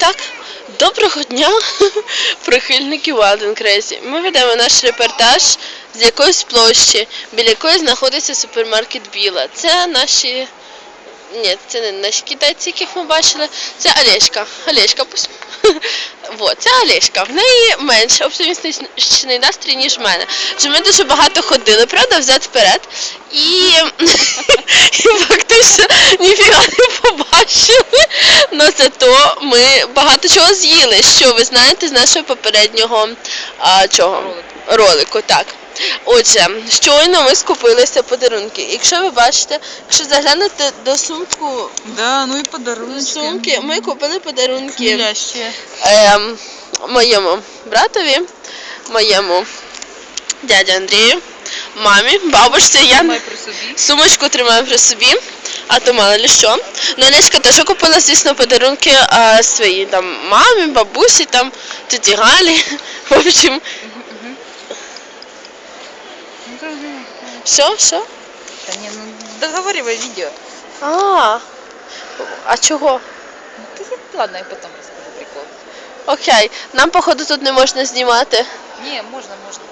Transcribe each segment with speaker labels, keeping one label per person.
Speaker 1: так, доброго дня, прихильники Wild and Crazy. Ми ведемо наш репортаж з якоїсь площі, біля якої знаходиться супермаркет Біла. Це наші. Ні, це не наші китайці, яких ми бачили. Це Олешка. Олешка, пусть. Вот, це Олешка. В неї менше оптимістичний настрій, ніж в мене. Адже ми дуже багато ходили, правда, взад вперед. І, фактично ніфіга не побачили. Но зато ми багато чого з'їли, що ви знаєте з нашого попереднього а, чого?
Speaker 2: Ролику.
Speaker 1: Ролику, так. Отже, щойно ми скупилися подарунки. Якщо ви бачите, якщо заглянете до сумку
Speaker 2: Да, ну і подарунки.
Speaker 1: сумки, ми купили подарунки
Speaker 2: Миляще.
Speaker 1: ем, моєму братові, моєму дяді Андрію, мамі, бабусі. Я
Speaker 2: Тримай при собі.
Speaker 1: сумочку тримаю при собі, а то мало ли що. Ну, Олечка теж купила, звісно, подарунки а, свої там мамі, бабусі, там тіті Галі. В общем,
Speaker 2: Ну,
Speaker 1: все, все.
Speaker 2: Та ні, ну договаривай відео.
Speaker 1: А, а чого?
Speaker 2: Та я, ладно, я потім розкажу прикол.
Speaker 1: Окей, нам походу тут не можна знімати.
Speaker 2: Ні, можна, можна.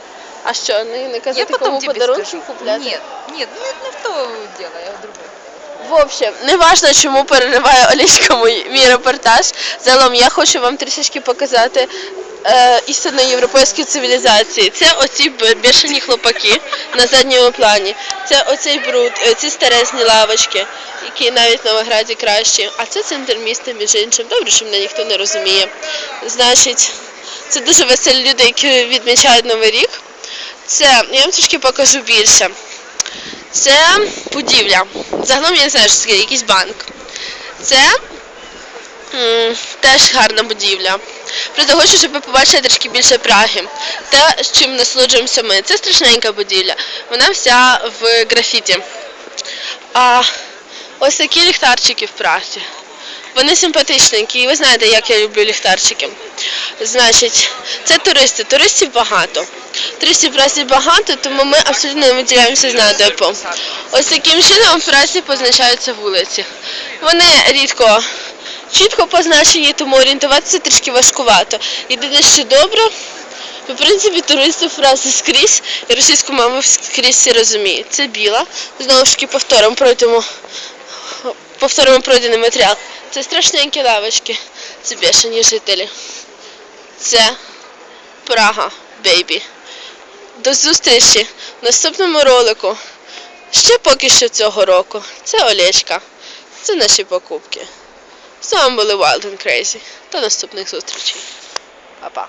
Speaker 1: А що, не, не
Speaker 2: Я
Speaker 1: казати,
Speaker 2: потім
Speaker 1: кому
Speaker 2: тебе
Speaker 1: подарунки
Speaker 2: скажу.
Speaker 1: купляти?
Speaker 2: Ні, ні, не, не в то дело, я в другое.
Speaker 1: В общем, не важно, чому перериває Олечка мій, мій репортаж. Загалом я хочу вам трішечки показати е, істинно європейські цивілізації. Це оці б- бешені хлопаки на задньому плані. Це оцей бруд, е, ці старезні лавочки, які навіть на Новограді кращі. А це центр міста, між іншим. Добре, що мене ніхто не розуміє. Значить, це дуже веселі люди, які відмічають Новий рік. Це я вам трішки покажу більше. Це будівля. Загалом я не знаю, що це якийсь банк. Це теж гарна будівля. Проте хочу, щоб ви побачили трішки більше Праги. Те, з чим насолоджуємося ми. Це страшненька будівля. Вона вся в графіті. А ось такі ліхтарчики в Празі. Вони симпатичненькі, і ви знаєте, як я люблю ліхтарчики. Значить, це туристи. Туристів багато. Туристів в Празі багато, тому ми абсолютно не виділяємося з надепу. Ось таким чином в Празі позначаються вулиці. Вони рідко чітко позначені, тому орієнтуватися трішки важкувато. Єдине, що добре, в принципі, туристи в Празі скрізь, і російську мову скрізь всі розуміють. Це біла. Знову ж таки повторимо пройдемо повторимо пройдений матеріал. Це страшненькі лавочки, це бешені жителі. Це Прага, бейбі. До зустрічі в наступному ролику. Ще поки що цього року. Це Олечка. Це наші покупки. З вами були Wild and Crazy. До наступних зустрічей. Па-па.